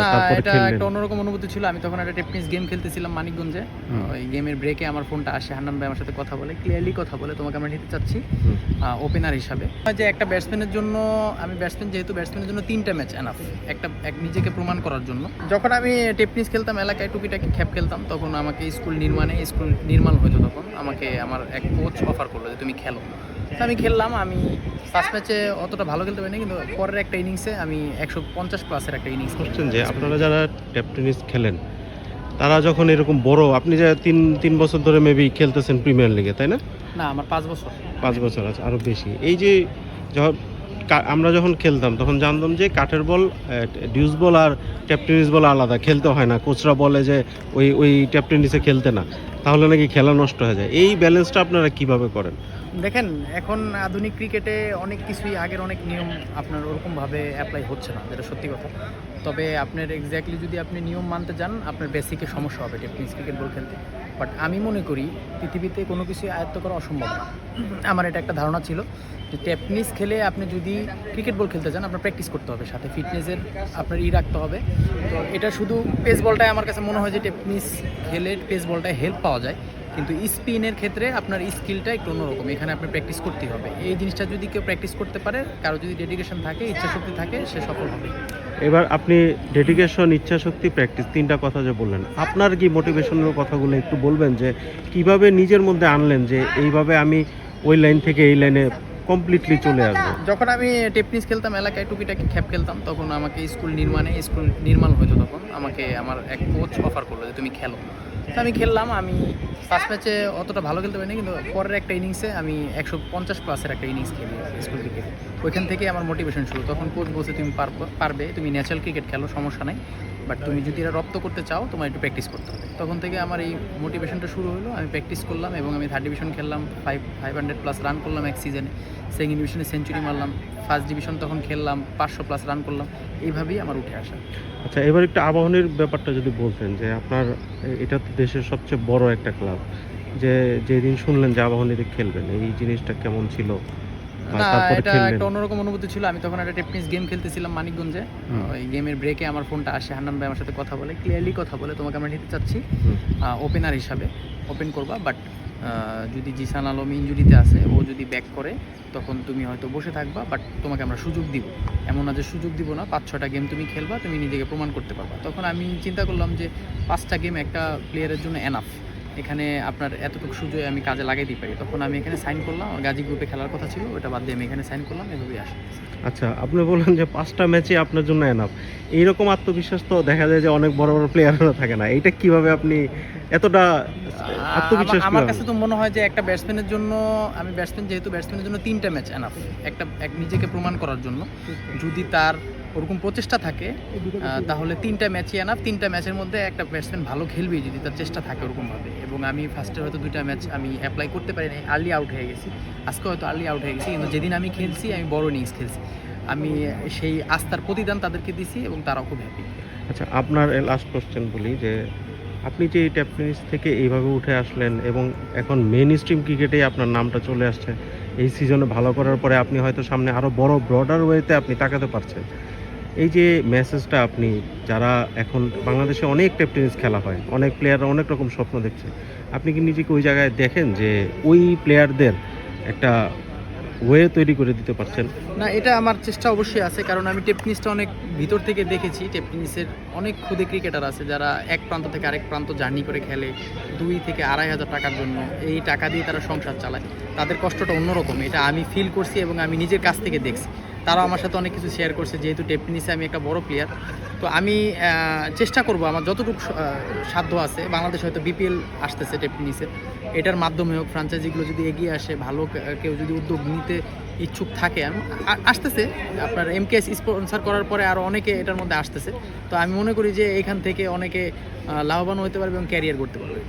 না এটা একটা অন্যরকম অনুভূতি ছিল। আমি তখন একটা টেপনিস গেম খেলতেছিলাম মানিকগঞ্জে। ওই গেমের ব্রেকে আমার ফোনটা আসে হান্নান ভাই আমার সাথে কথা বলে ক্লিয়ারলি কথা বলে তোমাকে আমরা নিতে চাচ্ছি। ওপেনার হিসাবে। যে একটা ব্যাটসম্যানের জন্য আমি ব্যাটসম্যান যেহেতু ব্যাটসম্যানের জন্য তিনটা ম্যাচ এনাফ একটা এক নিজেকে প্রমাণ করার জন্য। যখন আমি টেপনিস খেলতাম এলাকায় টুকিটাকি খ্যাপ খেলতাম তখন আমাকে স্কুল নির্মাণে স্কুল নির্মাণ হতো তখন। আমাকে আমার এক কোচ অফার করল যে তুমি খেলো। আমি খেললাম আমি ফার্স্ট ম্যাচে অতটা ভালো খেলতে পারিনি কিন্তু পরের একটা ইনিংসে আমি একশো পঞ্চাশ প্লাসের একটা ইনিংস করছেন যে আপনারা যারা ট্যাপ টেনিস খেলেন তারা যখন এরকম বড় আপনি যে তিন তিন বছর ধরে মেবি খেলতেছেন প্রিমিয়ার লিগে তাই না? না আমার পাঁচ বছর। পাঁচ বছর আছে আরও বেশি। এই যে আমরা যখন খেলতাম, তখন জানতাম যে কাঠের বল ডিউস বল আর ট্যাপ টেনিস বল আলাদা, খেলতে হয় না। কোচরা বলে যে ওই ওই ট্যাপ টেনিসে খেলতে না। তাহলে নাকি খেলা নষ্ট হয়ে যায়। এই ব্যালেন্সটা আপনারা কীভাবে করেন? দেখেন, এখন আধুনিক ক্রিকেটে অনেক কিছুই আগের অনেক নিয়ম আপনার ওরকমভাবে অ্যাপ্লাই হচ্ছে না, যেটা সত্যি কথা। তবে আপনার এক্স্যাক্টলি যদি আপনি নিয়ম মানতে যান, আপনার বেসিকে সমস্যা হবে টেপনিস ক্রিকেট বল খেলতে। বাট আমি মনে করি, পৃথিবীতে কোনো কিছু আয়ত্ত করা অসম্ভব না। আমার এটা একটা ধারণা ছিল যে টেপনিস খেলে আপনি যদি ক্রিকেট বল খেলতে চান, আপনার প্র্যাকটিস করতে হবে, সাথে ফিটনেসের আপনার ই রাখতে হবে। তো এটা শুধু পেস বলটায় আমার কাছে মনে হয় যে টেপনিস খেলে পেস বলটায় হেল্প পাওয়া যায়, কিন্তু স্পিনের ক্ষেত্রে আপনার স্কিলটা একটু অন্যরকম, এখানে আপনি প্র্যাকটিস করতেই হবে। এই জিনিসটা যদি কেউ প্র্যাকটিস করতে পারে, কারও যদি ডেডিকেশন থাকে ইচ্ছা শক্তি থাকে, সে সফল হবে। এবার আপনি ডেডিকেশন ইচ্ছা শক্তি প্র্যাকটিস তিনটা কথা যে বললেন, আপনার কি মোটিভেশনাল কথাগুলো একটু বলবেন যে কীভাবে নিজের মধ্যে আনলেন যে এইভাবে আমি ওই লাইন থেকে এই লাইনে কমপ্লিটলি চলে আসবে। যখন আমি টেপনিস খেলতাম এলাকায় টুকিটাকি খ্যাপ খেলতাম তখন আমাকে স্কুল নির্মাণে স্কুল নির্মাণ হতো তখন আমাকে আমার এক কোচ অফার করল যে তুমি খেলো। তো আমি খেললাম, আমি ফার্স্ট ম্যাচে অতটা ভালো খেলতে পারিনি, কিন্তু পরের একটা ইনিংসে আমি একশো পঞ্চাশ প্লাসের একটা ইনিংস খেলি স্কুল ক্রিকেট ওইখান থেকে আমার মোটিভেশন শুরু। তখন কোচ বলছে, তুমি পারব- তুমি ন্যাচারাল ক্রিকেট খেলো, সমস্যা নাই। বাট তুমি যদি এটা রপ্ত করতে চাও তোমার একটু প্র্যাকটিস করতে হবে। তখন থেকে আমার এই মোটিভেশনটা শুরু হলো। আমি প্র্যাকটিস করলাম এবং আমি থার্ড ডিভিশন খেললাম five five hundred plus run করলাম এক সিজনে সেকেন্ড ডিভিশনে সেঞ্চুরি মারলাম ফার্স্ট ডিভিশন তখন খেললাম, পাঁচশো প্লাস রান করলাম। এইভাবেই আমার উঠে আসা। আচ্ছা এবার একটু আবাহনীর ব্যাপারটা যদি বলতেন, যে আপনার এটা তো দেশের সবচেয়ে বড় একটা ক্লাব। যে যেদিন শুনলেন যে আবাহনীতে খেলবেন এই জিনিসটা কেমন ছিল? না এটা একটা অন্যরকম অনুভূতি ছিল। আমি তখন একটা টেপনিস গেম খেলতেছিলাম মানিকগঞ্জে। ওই গেমের ব্রেকে আমার ফোনটা আসে। হান্নান ভাই আমার সাথে কথা বলে ক্লিয়ারলি কথা বলে। তোমাকে আমরা নিতে চাচ্ছি। ওপেনার হিসাবে। ওপেন করবা বাট যদি জিসান আলম ইঞ্জুরিতে আছে, ও যদি ব্যাক করে, তখন তুমি হয়তো বসে থাকবা বাট তোমাকে আমরা সুযোগ দিব। এমন না যে সুযোগ দিব না পাঁচ ছটা গেম তুমি খেলবা, তুমি নিজেকে প্রমাণ করতে পারবা। তখন আমি চিন্তা করলাম যে পাঁচটা গেম একটা প্লেয়ারের জন্য এনাফ এখানে আপনার এতটুকু সুযোগ আমি কাজে লাগাই দিতে পারি। তখন আমি এখানে সাইন করলাম গাজী গ্রুপে খেলার কথা ছিল ওটা বাদ দিয়ে আমি এখানে সাইন করলাম এভাবেই আসি। আচ্ছা আপনি বললেন যে পাঁচটা ম্যাচে আপনার জন্য এনাফ এইরকম আত্মবিশ্বাস তো দেখা যায় যে অনেক বড় বড় প্লেয়াররা থাকে না। এটা কীভাবে আপনি এতটা আত্মবিশ্বাস আমার কাছে তো মনে হয় যে একটা ব্যাটসম্যানের জন্য আমি ব্যাটসম্যান যেহেতু ব্যাটসম্যানের জন্য তিনটা ম্যাচ এনাফ একটা এক নিজেকে প্রমাণ করার জন্য। যদি তার ওরকম প্রচেষ্টা থাকে তাহলে তিনটা ম্যাচই এনাফ তিনটা ম্যাচের মধ্যে একটা ব্যাটসম্যান ভালো খেলবে যদি তার চেষ্টা থাকে ওরকমভাবে। এবং আমি ফার্স্টে হয়তো দুইটা ম্যাচ আমি অ্যাপ্লাই করতে পারি পারিনি আর্লি আউট হয়ে গেছি। আজকে হয়তো আর্লি আউট হয়ে গেছি, কিন্তু যেদিন আমি খেলছি, আমি বড় ইনিংস খেলছি। আমি সেই আস্থার প্রতিদান তাদেরকে দিছি এবং তারাও খুব হ্যাপি আচ্ছা আপনার লাস্ট কোশ্চেন বলি যে, আপনি যে ট্যাপ টেনিস থেকে এইভাবে উঠে আসলেন এবং এখন মেন স্ট্রিম ক্রিকেটেই আপনার নামটা চলে আসছে, এই সিজনে ভালো করার পরে আপনি হয়তো সামনে আরও বড় ব্রডার ওয়েতে আপনি তাকাতে পারছেন। এই যে মেসেজটা আপনি, যারা এখন বাংলাদেশে অনেক ট্যাপ টেনিস খেলা হয়, অনেক প্লেয়াররা অনেক রকম স্বপ্ন দেখছে, আপনি কি নিজেকে ওই জায়গায় দেখেন যে ওই প্লেয়ারদের একটা ওয়ে তৈরি করে দিতে পারছেন? না, এটা আমার চেষ্টা অবশ্যই আছে, কারণ আমি টেপনিসটা অনেক ভিতর থেকে দেখেছি টেপনিসের অনেক ক্ষুদে ক্রিকেটার আছে, যারা এক প্রান্ত থেকে আরেক প্রান্ত জার্নি করে খেলে, দুই থেকে আড়াই হাজার টাকার জন্য এই টাকা দিয়ে তারা সংসার চালায়। তাদের কষ্টটা অন্যরকম, এটা আমি ফিল করছি এবং আমি নিজের কাছ থেকে দেখছি। তারাও আমার সাথে অনেক কিছু শেয়ার করছে, যেহেতু টেপনিসে আমি একটা বড় প্লেয়ার তো আমি চেষ্টা করব আমার যতটুকু সাধ্য আছে, বাংলাদেশ হয়তো বিপিএল আসতেছে টেপনিসে এটার মাধ্যমে হোক ফ্রাঞ্চাইজিগুলো যদি এগিয়ে আসে, ভালো কেউ যদি উদ্যোগ নিতে ইচ্ছুক থাকে, আমি আসতেছে। আপনার এমকেএস স্পন্সার করার পরে আরও অনেকে এটার মধ্যে আসতেছে। তো আমি মনে করি যে এখান থেকে অনেকে লাভবান হতে পারবে এবং ক্যারিয়ার করতে পারবে।